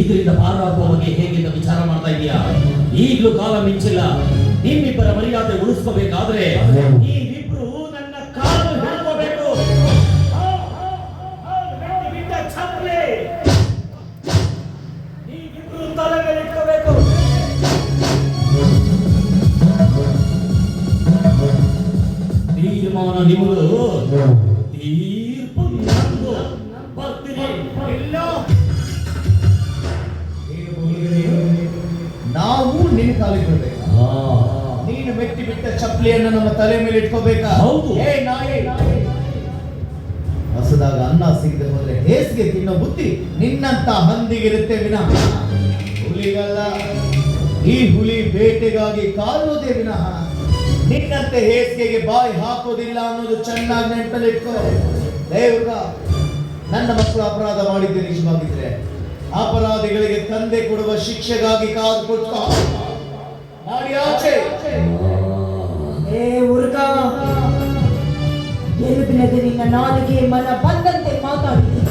ಇದರಿಂದ ಪಾರಾಗುವ ಬಗ್ಗೆ ಹೇಗೆ ವಿಚಾರ ಮಾಡ್ತಾ ಇದೀಯಾ? ಈಗಲೂ ಕಾಲ ಮಿಂಚಿಲ್ಲ. ನಿಮ್ಮಿಬ್ಬರ ಮರ್ಯಾದೆ ಉಳಿಸ್ಕೋಬೇಕಾದ್ರೆ ನೀವಿಬ್ರು ನನ್ನ ಕಾಲು ಹಿಡ್ಕೋಬೇಕು. ಇಟ್ಕೋಬೇಕು ಕಾಲಿಗೆ ಬಿಡ್ಬೇಕು ನೀನು ಮೆಟ್ಟಿ ಬಿಟ್ಟ ಚಪ್ಪಲಿಯನ್ನು ನಮ್ಮ ತಲೆ ಮೇಲೆ ಇಟ್ಕೋಬೇಕಾ? ಹೌದು. ಏ ನಾಯಿ. ಹೊಸದಾಗ ಅನ್ನ ಸಿಗದೆ ಹೋದ್ರೆ ಹೇಸಿಗೆ ತಿನ್ನೋ ಬುದ್ಧಿ ನಿನ್ನಂತ ಹಂದಿಗಿರುತ್ತೆ ವಿನಃ. ಹುಲಿಗಲ್ಲ. ಈ ಹುಲಿ ಬೇಟೆಗಾಗಿ ಕಾಲೋದೇ ವಿನಃ. ನಿನ್ನಂತೆ ಹೇಸಿಗೆಗೆ ಬಾಯಿ ಹಾಕೋದಿಲ್ಲ ಅನ್ನೋದು ಚೆನ್ನಾಗಿ ನೆನಪಲ್ಲಿಟ್ಕೋ. ದೇವ್ರ ನನ್ನ ಮಕ್ಕಳು ಅಪರಾಧ ಮಾಡಿದ್ದೆ ನಿಜವಾಗಿದ್ರೆ. ಅಪರಾಧಿಗಳಿಗೆ ತಂದೆ ಕೊಡುವ ಶಿಕ್ಷೆಗಾಗಿ ಕಾದು ಕೊಟ್ಟು ಎಲುಬಿನದು ನಿನ್ನ ನಾಲಿಗೆ ಮನ ಬಂದಂತೆ ಮಾತಾಡಿದೆ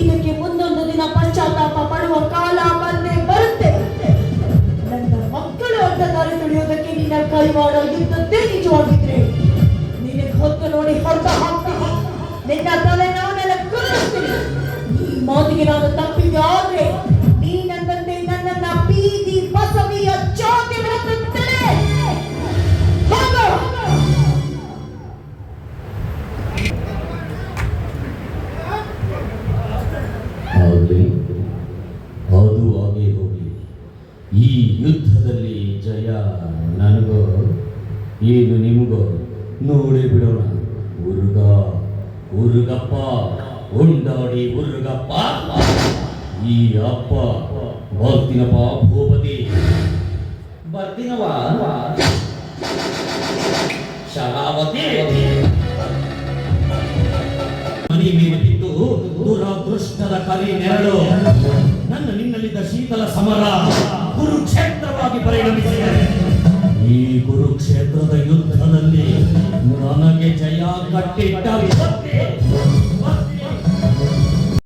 ಇದಕ್ಕೆ ಮುಂದೊಂದು ದಿನ ಪಶ್ಚಾತ್ತಾಪ ಪಡುವ ಕಾಲ ಬಂದೇ ಬರುತ್ತೆ. ನನ್ನ ಮಕ್ಕಳು ಅಂತ ದಾರಿ ತುಳಿಯೋದಕ್ಕೆ ನಿನ್ನ ಕೈವಾಡ ಇದ್ದದ್ದೇ ನಿಜವಾಗಿದ್ರೆ. ನಿನಗೆ ಹೊತ್ತು ನೋಡಿ ಹೊರತ ಹಾಕ್ತೀನಿ ನಿನ್ನ ತಲೆ ನಾನೆಲ್ಲ ಕಲಿಸ್ತೀನಿ ಈ ಮಾತಿಗೆ ನಾನು ತಪ್ಪಿಗೆ ಈ ಯುದ್ಧದಲ್ಲಿ ಜಯ ನನಗೋ, ಏನು ನಿಮಗೋ, ನೋಡಿ ಬಿಡೋಣ. ಉರುಗ ಉರುಗಪ್ಪ ಉಂಡಾಡಿ ಉರುಗಪ್ಪ ಈ ಅಪ್ಪ, ಬರ್ತೀನಪ್ಪ ಭೂಪತಿ. ಬರ್ತೀನವ ಶರಾವತಿ. ಮನಿ ದುರಾದೃಷ್ಟದ ಕರಿ ನೆರಳು. ನನ್ನ ನಿನ್ನಲ್ಲಿದ್ದ ಶೀತಲ ಸಮರ. ಕಟ್ಟಿಟ್ಟ ವಿಪತ್ತೇ